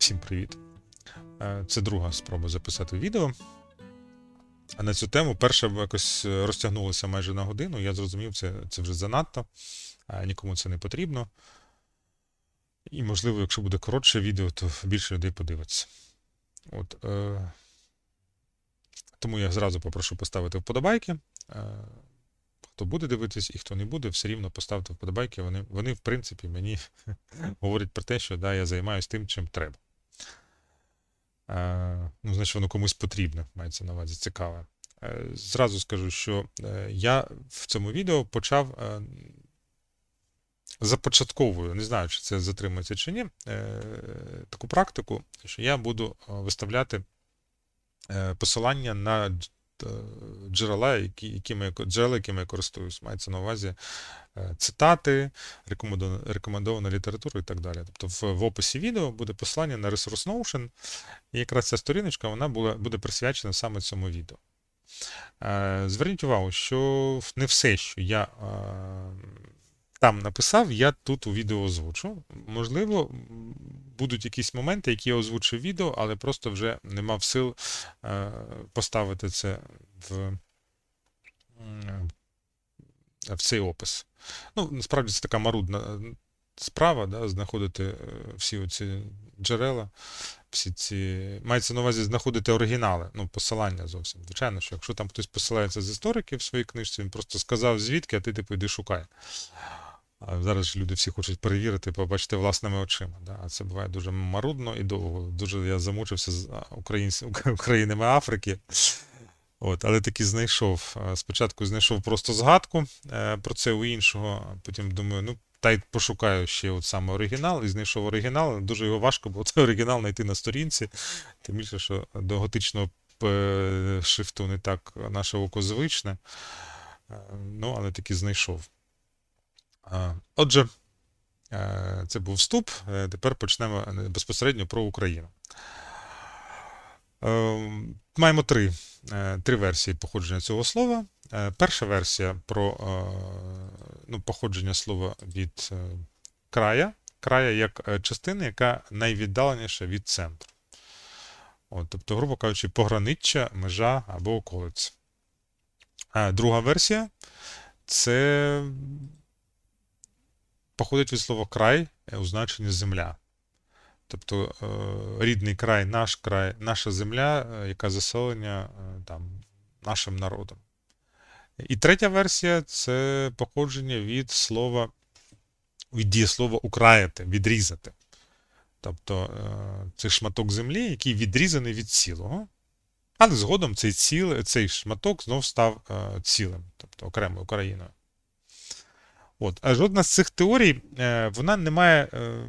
Всім привіт. Е, Це друга спроба записати відео. А на цю тему перша якось е, розтягнулася майже на годину. Я зрозумів, це, це вже занадто, а нікому це не потрібно. І, можливо, якщо буде коротше відео, то більше людей подивиться. От, е, тому я зразу попрошу поставити вподобайки. Е, хто буде дивитись і хто не буде, все рівно поставте вподобайки. Вони, вони в принципі, мені говорять про те, що да, я займаюся тим, чим треба. Е, ну, значить, воно комусь потрібне, мається на увазі цікаве. Е, зразу скажу, що е, я в цьому відео почав започатковую, не знаю, чи це затримується чи ні, таку практику, що я буду виставляти посилання на джерела, які, якими, я джерела, якими я користуюсь. Мається на увазі е, цитати, рекомендована, література і так далі. Тобто в, в описі відео буде посилання на ресурс Notion, і якраз ця сторіночка вона була, буде присвячена саме цьому відео. Е, Зверніть увагу, що не все, що я е, там написав, я тут у відео озвучу. Можливо, будуть якісь моменти, які я озвучу в відео, але просто вже не мав сил е, поставити це в, м, в цей опис. Ну, насправді це така марудна е, справа, да, знаходити е, всі оці джерела, всі ці. Мається на увазі знаходити оригінали, ну, посилання зовсім. Звичайно, що якщо там хтось посилається з істориків в своїй книжці, він просто сказав звідки, а ти типу йди шукай. Зараз ж люди всі хочуть перевірити, побачити власними очима. Да? А це буває дуже марудно і довго. Дуже я замучився з українсь... українами Африки. От, але таки знайшов. Спочатку знайшов просто згадку е, про це у іншого, потім думаю, ну, та й пошукаю ще от саме оригінал, і знайшов оригінал. Дуже його важко було цей оригінал знайти на сторінці. Тим більше, що до готичного е, шрифту не так наше око звичне. Е, Ну, але таки знайшов. Отже, е, це був вступ. Е, Тепер почнемо е, безпосередньо про Україну. Маємо три, три версії походження цього слова. Перша версія про ну, походження слова від края, края як частини, яка найвіддаленіша від центру. От, тобто, грубо кажучи, пограниччя, межа або околиця. Е, Друга версія це походить від слова край е, у значенні земля. Тобто е, рідний край, наш край, наша земля, е, яка заселення там, нашим народом. І третя версія це походження від слова, від дієслова украяти, відрізати. Тобто це шматок землі, який відрізаний від цілого. Але згодом цей, ціл, цей шматок знов став цілим, тобто окремою Україною. От. А жодна з цих теорій, е, вона не має е,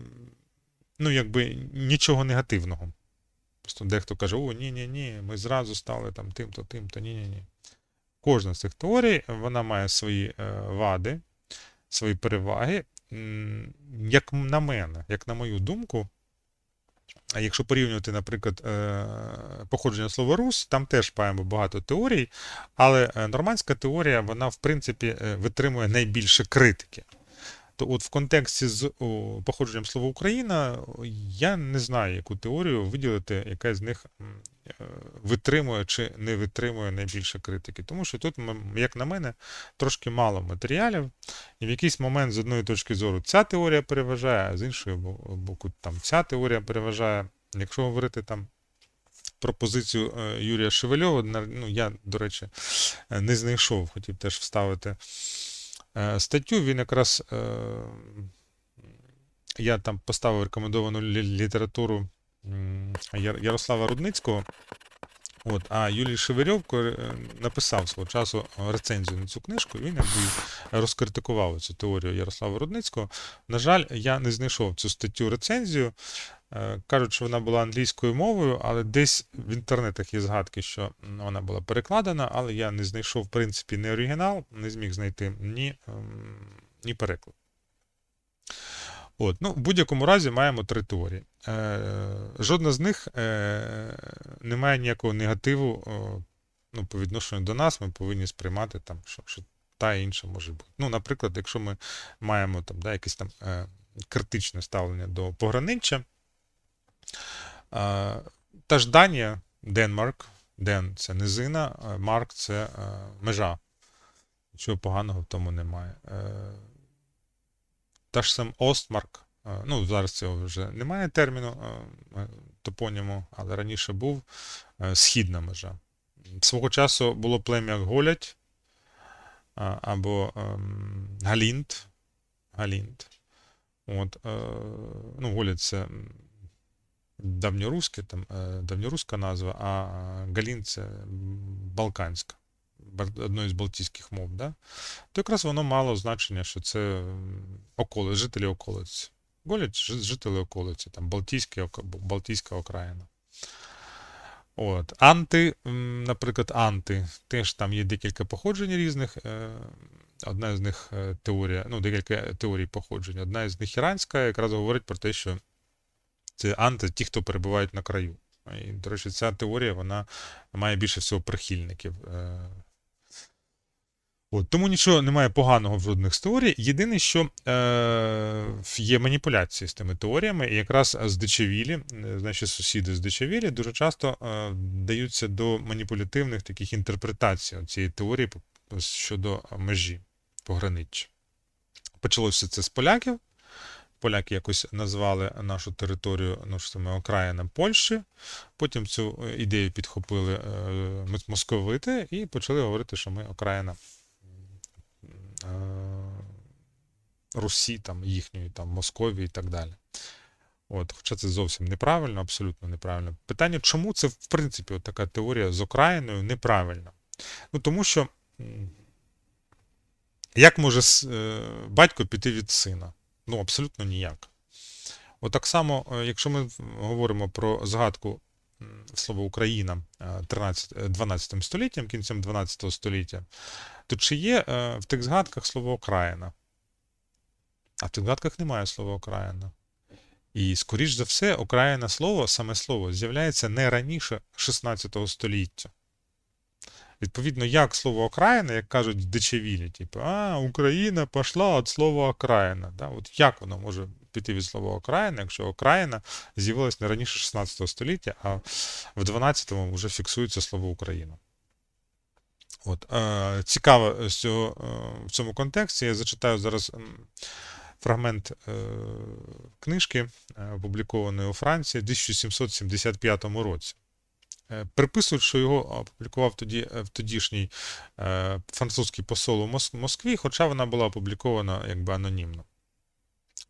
ну, якби, нічого негативного. Просто дехто каже, о, ні-ні-ні, ми зразу стали там тим-то, тим-то, ні-ні-ні. Кожна з цих теорій, вона має свої е, вади, свої переваги. Як на мене, як на мою думку, якщо порівнювати, наприклад, е, походження слова Рус, там теж маємо багато теорій, але е, нормандська теорія, вона, в принципі, е, витримує найбільше критики. То от в контексті з походженням слова Україна, я не знаю, яку теорію виділити, яка з них витримує чи не витримує найбільше критики. Тому що тут, як на мене, трошки мало матеріалів, і в якийсь момент з одної точки зору ця теорія переважає, а з іншої бо- боку там ця теорія переважає. Якщо говорити там про позицію е, Юрія Шевельова, ну я, до речі, е, не знайшов, хотів теж вставити е, статтю. Він якраз е, я там поставив рекомендовану літературу Ярослава Рудницького. От, а Юлій Шевельов е, написав свого часу рецензію на цю книжку, і він розкритикував цю теорію Ярослава Рудницького. На жаль, я не знайшов цю статтю рецензію. Е, Кажуть, що вона була англійською мовою, але десь в інтернетах є згадки, що вона була перекладена, але я не знайшов, в принципі, ні оригінал, не зміг знайти ні, ем, ні переклад. От, ну, в будь-якому разі маємо три теорії. Е, жодна з них е, не має ніякого негативу о, ну, по відношенню до нас, ми повинні сприймати, там, що, що та інша може бути. Ну, наприклад, якщо ми маємо там, да, якесь там е, критичне ставлення до пограниччя, Е, Та ж Данія, Денмарк, Ден це низина, Марк це е, межа. Нічого поганого в тому немає. Е, Та ж сам Остмарк. е, Ну, зараз цього вже немає терміну е, топоніму, але раніше був е, східна межа. Свого часу було плем'я Голять або ем, Галінт. Галінт. От, ну, Голять це давньоруське, там, давньоруська назва, а Галінт це балканська, одної з балтійських мов. Да? То якраз воно мало значення, що це околи, жителі околиць. Голять жителі околиці, там Балтійська, Балтійська окраїна. От. Анти, наприклад, анти. Теж там є декілька походжень різних. е, Одна з них е, теорія, ну, декілька теорій походжень. Одна з них іранська, якраз говорить про те, що це анти, ті, хто перебувають на краю. І, до речі, ця теорія вона має більше всього прихильників. От, тому нічого немає поганого в жодних з теорій. Єдине, що е, є маніпуляції з тими теоріями, і якраз з Дечевілі, е, наші сусіди з Дечевілі, дуже часто е, даються до маніпулятивних таких інтерпретацій цієї теорії щодо межі пограниччя. Почалося це з поляків. Поляки якось назвали нашу територію нашу саме окраїном Польщі. Потім цю е, ідею підхопили е, московити і почали говорити, що ми окраїна Русі, там, їхньої, там, Московії і так далі. От, хоча це зовсім неправильно, абсолютно неправильно. Питання, чому це, в принципі, от така теорія з окраїною неправильна? Ну, тому що як може е, батько піти від сина? Ну, абсолютно ніяк. От так само, е, якщо ми говоримо про згадку м, слова Україна е, 13, е, 12 століттям, кінцем 12 століття, то чи є е, в тих згадках слово окраїна? А в тих згадках немає слова окраїна. І, скоріш за все, окраїна слово, саме слово, з'являється не раніше 16 століття. Відповідно, як слово окраїна, як кажуть в типу, а, Україна пішла від слова окраїна. Да? От як воно може піти від слова окраїна, якщо окраїна з'явилась не раніше 16 століття, а в 12-му вже фіксується слово Україна. От, е, цікаво з цього, е, в цьому контексті. Я зачитаю зараз фрагмент е, книжки, е, опублікованої у Франції в 1775 році. Е, Приписують, що його опублікував тоді, е, тодішній е, французький посол у Москві, хоча вона була опублікована якби анонімно.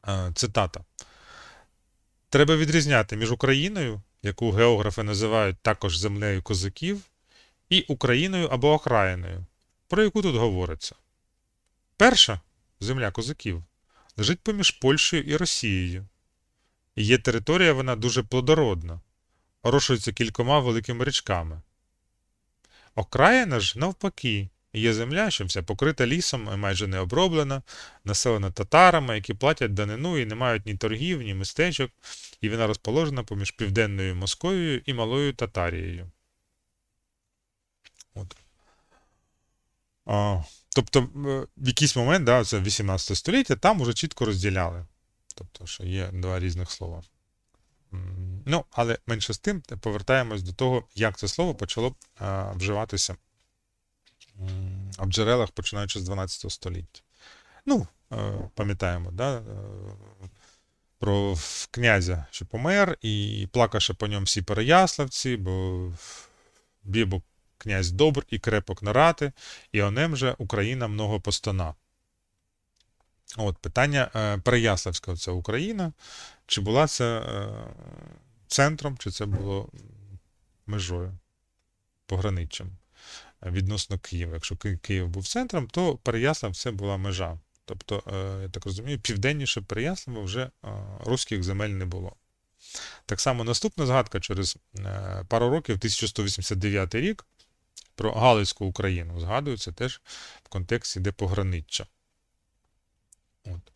Е, Цитата. Треба відрізняти між Україною, яку географи називають також землею козаків, і Україною або окраїною, про яку тут говориться. Перша земля козаків лежить поміж Польщею і Росією. Є територія вона дуже плодородна, орошується кількома великими річками. Окраїна ж, навпаки, є земля, що вся покрита лісом майже не оброблена, населена татарами, які платять данину і не мають ні торгів, ні містечок, і вона розположена поміж Південною Московією і Малою Татарією. От. А, тобто, е, в якийсь момент, да, це 18 століття, там уже чітко розділяли. Тобто, що є два різних слова. Ну, але менше з тим, повертаємось до того, як це слово почало а, вживатися м, в джерелах, починаючи з 12 століття. Ну, е, пам'ятаємо, да, е, про князя, що помер, і плакаше по ньому всі переяславці, бо бібо князь добр і крепок нарати, і онем же Україна много постона. От питання е, Переяславська це Україна. Чи була це е, центром, чи це було межою, пограниччям відносно Києва. Якщо Київ був центром, то Переяслав це була межа. Тобто, е, я так розумію, південніше Переяслава вже е, руських земель не було. Так само наступна згадка через е, пару років, 1189 рік, про Галицьку Україну згадується теж в контексті де пограниччя. От.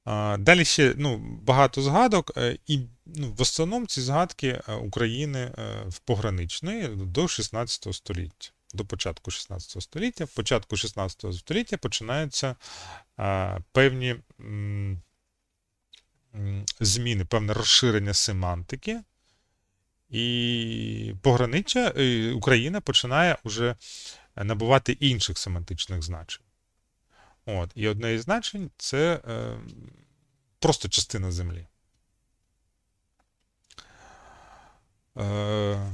А, далі ще ну, багато згадок, е, і ну, в основному ці згадки е, України е, в пограничної до 16 століття. До початку 16 століття. Початку 16 століття починаються а, певні м, зміни, певне розширення семантики, і пограниччя і Україна починає вже набувати інших семантичних значень. От. І одне із значень це е, просто частина землі. Е,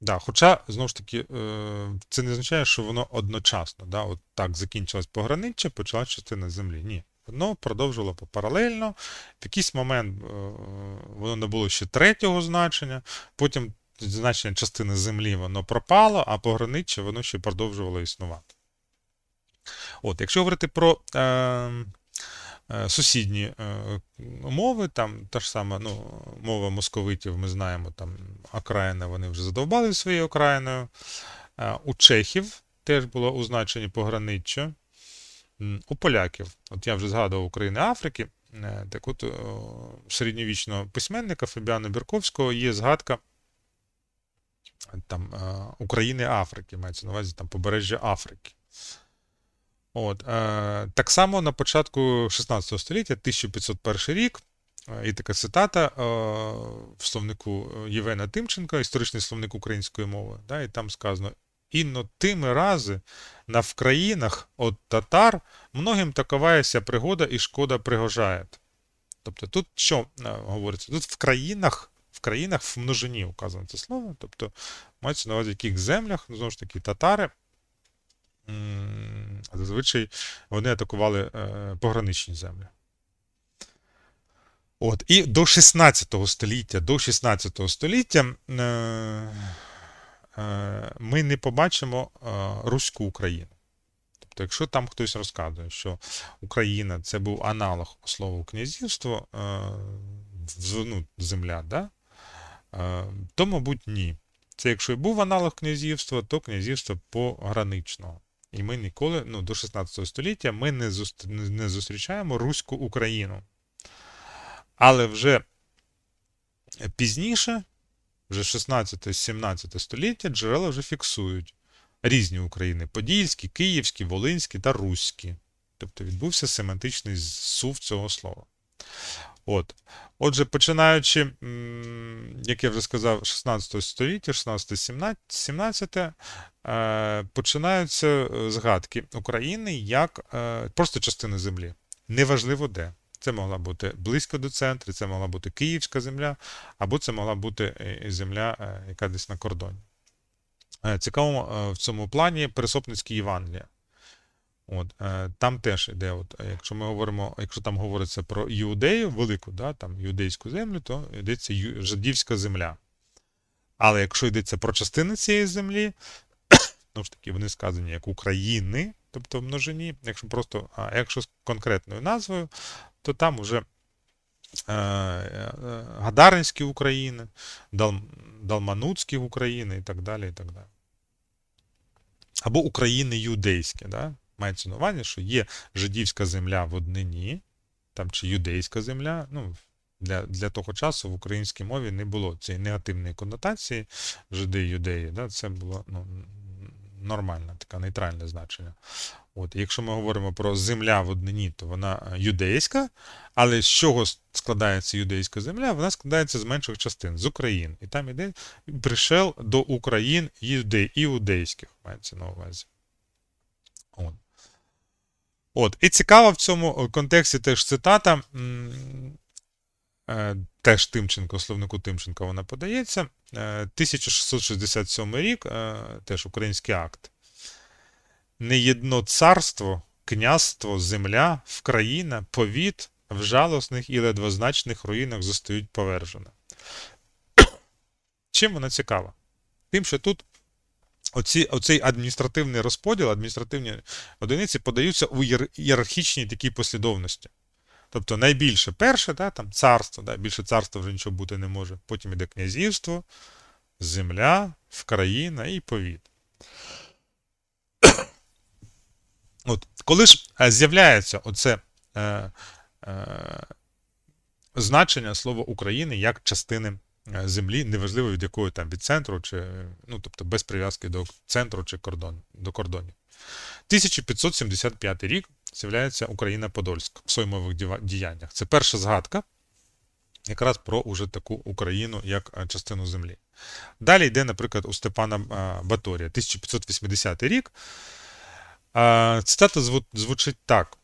да, хоча, знову ж таки, е, це не означає, що воно одночасно. Да? От так закінчилось пограниччя, почалась частина землі. Ні. Воно продовжувало паралельно. В якийсь момент е, воно набуло ще третього значення, потім значення частини землі воно пропало, а пограниччя воно ще продовжувало існувати. От, Якщо говорити про е, е, сусідні е, мови, там та ж сама ну, мова московитів, ми знаємо, там окраїна, вони вже задовбали своєю окраїною. Е, у чехів теж було у значенні пограниччя. У поляків, от я вже згадував України Африки, е, так от середньовічного письменника Фабіана Бірковського є згадка там, е, України Африки, мається на увазі там побережжя Африки. От, е, так само на початку 16 століття, 1501 рік, е, така цитата е, в словнику Євена Тимченка, історичний словник української мови, да, і там сказано: «Інно тими рази на в країнах от татар многим таковаяся пригода і шкода пригожає. Тобто тут що е, говориться? Тут в країнах, в країнах в множині указано це слово, тобто мається на увазі яких землях, ну, знову ж таки, татари. М, Зазвичай вони атакували е, пограничні землі. От, і до 16 століття, до 16 століття е, е, ми не побачимо е, руську Україну. Тобто, якщо там хтось розказує, що Україна це був аналог слова князівство, е, ну, земля, да? е, то, мабуть, ні. Це якщо і був аналог князівства, то князівство пограничного. І ми ніколи, ну, до 16 століття ми не, не зустрічаємо Руську Україну. Але вже пізніше, вже 16-17 століття, джерела вже фіксують різні України: Подільські, Київські, Волинські та Руські. Тобто відбувся семантичний сув цього слова. От. Отже, починаючи, як я вже сказав, 16 століття, 16-17, е, починаються е, згадки України як е, просто частини землі. Неважливо де. Це могла бути близько до центру, це могла бути Київська земля, або це могла бути земля, яка десь на кордоні. Цікаво в цьому плані Пересопницькі Євангелія. От, е, там теж іде, от, е, якщо ми говоримо, якщо там говориться про Іудею, велику, да, там юдейську землю, то йдеться жидівська земля. Але якщо йдеться про частини цієї землі, знову ж таки, вони сказані як України, тобто в множині, якщо просто, а якщо з конкретною назвою, то там уже е, е, Гадаринські України, Дал, Далманутські України і так далі. і так далі. Або України юдейські. Да? Мається на увазі, що є жидівська земля в однині, там чи юдейська земля. Ну, для, для того часу в українській мові не було цієї негативної конотації жиди юдеї. Да? Це було ну, нормальне, таке нейтральне значення. От, якщо ми говоримо про земля в однині, то вона е, юдейська, але з чого складається юдейська земля? Вона складається з менших частин, з України. І там іде пришел до Україн юдей, іудейських, мається на увазі. От. От. І цікаво в цьому контексті теж цитата. е, Теж Тимченко, словнику Тимченка вона подається. Е, 1667 рік, е, теж український акт. Не єдно царство, князство, земля, вкраїна, повіт в жалосних і ледвозначних руїнах зостають повержені. Чим вона цікава? Тим, що тут оці, оцей адміністративний розподіл, адміністративні одиниці подаються у ієр- ієрархічній такій послідовності. Тобто найбільше перше, да, там царство, да, більше царства вже нічого бути не може. Потім іде князівство, земля, вкраїна і повіт. От, коли ж е, з'являється оце е, е, значення слова України як частини землі, неважливо від якої там від центру, чи, ну, тобто без прив'язки до центру чи кордон, до кордонів. 1575 рік з'являється Україна Подольська в соймових діяннях. Це перша згадка якраз про уже таку Україну як е, частину землі. Далі йде, наприклад, у Степана е, Баторія, 1580 рік. Е, Цитата звучить так.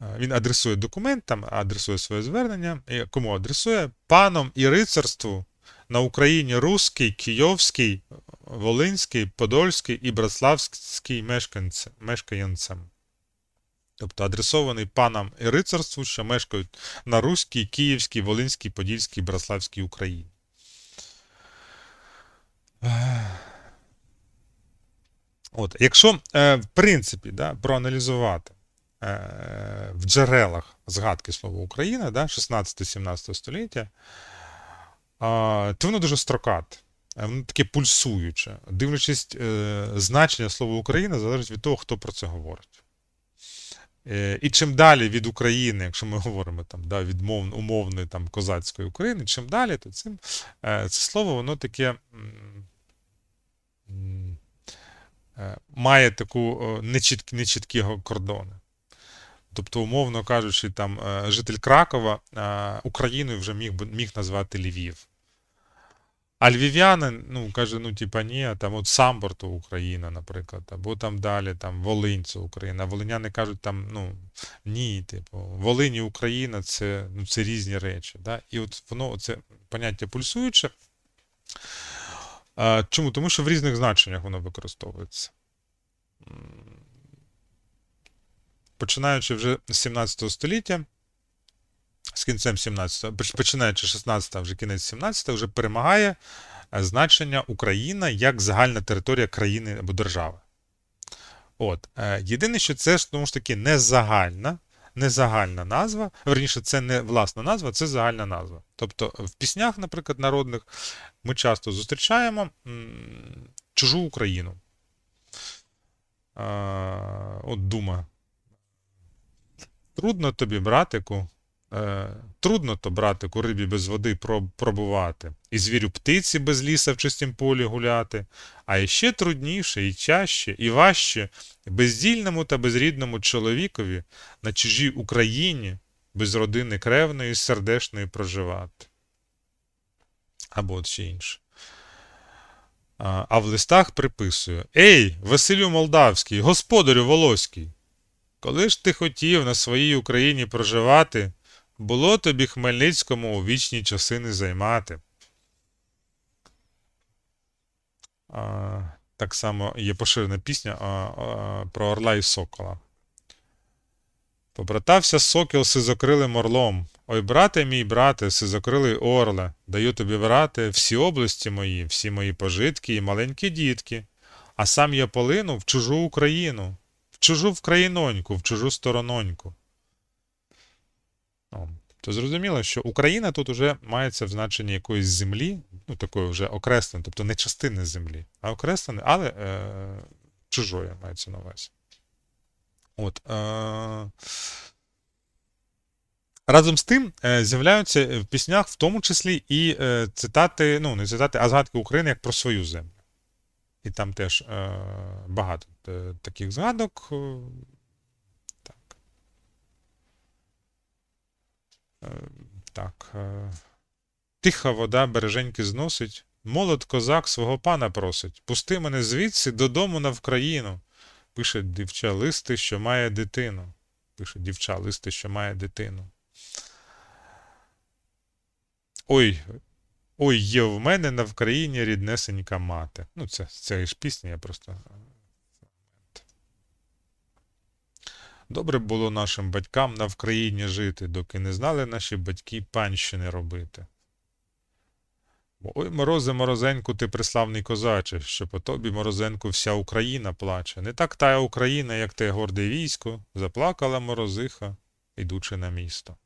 Е, Він адресує документ, там адресує своє звернення. Кому адресує? Паном і рицарству на Україні Руський, Київський, Волинський, Подольський і Братславський мешканці- мешкаєнцям. Тобто адресований панам і рицарству, що мешкають на Руській, Київській, Волинській, Подільській, Братславській Україні. От, якщо, е, в принципі, да, проаналізувати е, в джерелах згадки слова Україна, да, 16-17 століття, то воно дуже строкате, е, воно таке пульсуюче. Дивлячись, е, значення слова Україна залежить від того, хто про це говорить. Е, І чим далі від України, якщо ми говоримо там, да, від мов, умовної там, козацької України, чим далі, то цим е, це слово воно таке е, має таку е, нечіткі, нечіткі кордони. Тобто, умовно кажучи, там е, житель Кракова е, Україною вже міг, міг назвати Львів. А львів'янин, ну, каже, ну, типа, ні, там от Самбор то Україна, наприклад, або там далі, там Волинь це Україна. Волиняни кажуть, там, ну, ні, типу, Волинь і Україна це, ну, це різні речі. Да? І от воно, це поняття пульсуюче. Чому? Тому що в різних значеннях воно використовується. Починаючи вже з 17 століття, з кінцем 17-го, починаючи з 16-го, вже кінець 17-го, вже перемагає е, значення Україна як загальна територія країни або держави. От. е, Єдине, що це ж тому ж таки не загальна, не загальна назва, верніше, це не власна назва, це загальна назва. Тобто в піснях, наприклад, народних, ми часто зустрічаємо чужу Україну. Е, От дума. Трудно тобі, братику, е, трудно то, братику, рибі без води проб- пробувати, і звірю птиці без ліса в чистім полі гуляти, а іще трудніше, і чаще, і важче бездільному та безрідному чоловікові на чужій Україні без родини кревної і сердешної проживати. Або ще інше. А, в листах приписує: Ей, Василю Молдавський, господарю Волоський! Коли ж ти хотів на своїй Україні проживати, було тобі Хмельницькому у вічні часи не займати. А, так само є поширена пісня а, а, про Орла і Сокола. Побратався сокіл сизокрилим орлом. Ой, брате мій брате, сизокрилий орле, даю тобі брате всі області мої, всі мої пожитки і маленькі дітки. А сам я полинув в чужу Україну, чужу вкраїноньку, в чужу сторононьку. О, То зрозуміло, що Україна тут уже мається в значенні якоїсь землі, ну такої вже окресленої, тобто не частини землі, а окресленої, але е, чужої мається на увазі. От, е, разом з тим е, з'являються в піснях в тому числі і е, цитати, ну не цитати, а згадки України як про свою землю. І там теж е, багато таких згадок. е, Так. Е, так. Е, Тиха вода береженьки зносить, молод козак свого пана просить. Пусти мене звідси додому на Вкраїну. Пише дівча листи, що має дитину. Пише дівча листи, що має дитину. Ой, ой, є в мене на Вкраїні ріднесенька мати. Ну, це, це ж пісня, я просто. Добре було нашим батькам на Вкраїні жити, доки не знали наші батьки панщини робити. Ой, морозе, морозеньку, ти приславний козаче, що по тобі, морозенку, вся Україна плаче. Не так тая Україна, як те горде військо, заплакала морозиха, ідучи на місто.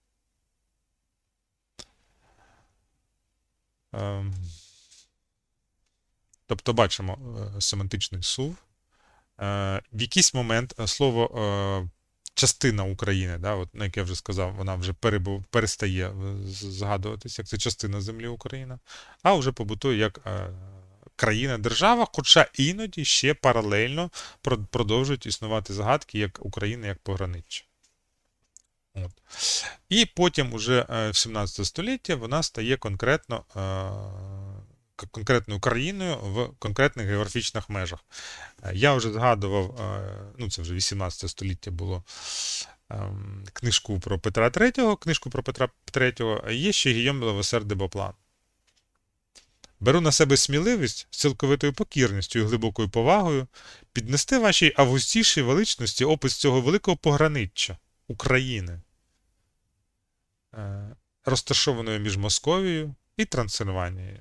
Ем, Тобто бачимо е, семантичний сув. Е, В якийсь момент е, слово е, частина України, да, от, як я вже сказав, вона вже перебув, перестає е, з- згадуватись, як це частина землі Україна, а вже побутує як е, країна-держава, хоча іноді ще паралельно продовжують існувати загадки як Україна як пограниччя. От. І потім, уже е, в 17 столітті, вона стає конкретно, конкретною країною в конкретних географічних межах. Е, Я вже згадував, е, ну це вже 18 століття було ем, книжку про Петра III, книжку про Петра III, є ще Гійом Левосер де Боплан. Беру на себе сміливість з цілковитою покірністю і глибокою повагою піднести вашій августішій величності опис цього великого пограниччя України, е, розташованої між Московією і Трансильванією.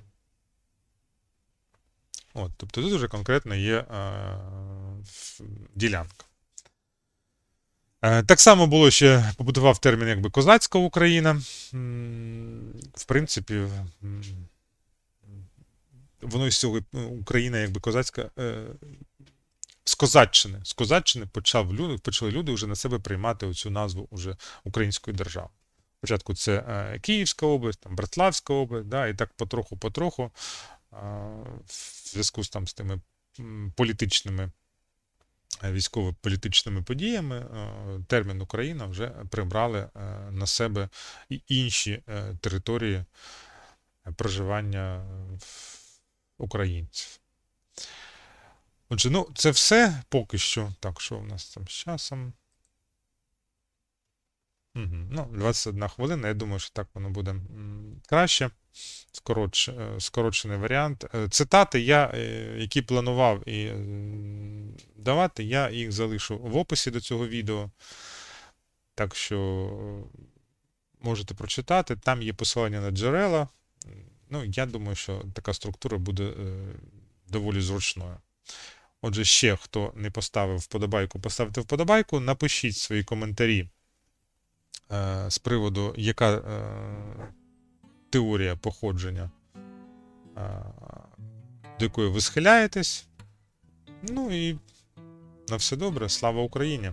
От, тобто тут вже конкретно є е, ділянка. Е, Так само було ще побудував термін якби козацька Україна. В принципі, воно з цього е, Україна якби козацька. е, З Козаччини. З Козаччини почав люди, почали люди вже на себе приймати оцю назву уже української держави. Спочатку це е, Київська область, там Братславська область, да, і так потроху-потроху, в зв'язку з там з тими політичними е, військово-політичними подіями, е, термін Україна вже прибрали е, на себе і інші території проживання українців. Отже, ну, це все поки що. Так, що в нас там з часом? Угу. Ну, 21 хвилина. Я думаю, що так воно буде краще. Скоротш, е, скорочений варіант. Е, Цитати я, е, які планував і давати, я їх залишу в описі до цього відео. Так що можете прочитати. Там є посилання на джерела. Ну, я думаю, що така структура буде доволі зручною. Отже, ще хто не поставив вподобайку, поставте вподобайку, напишіть свої коментарі з приводу, яка е, теорія походження, е, до якої ви схиляєтесь. Ну і на все добре. Слава Україні!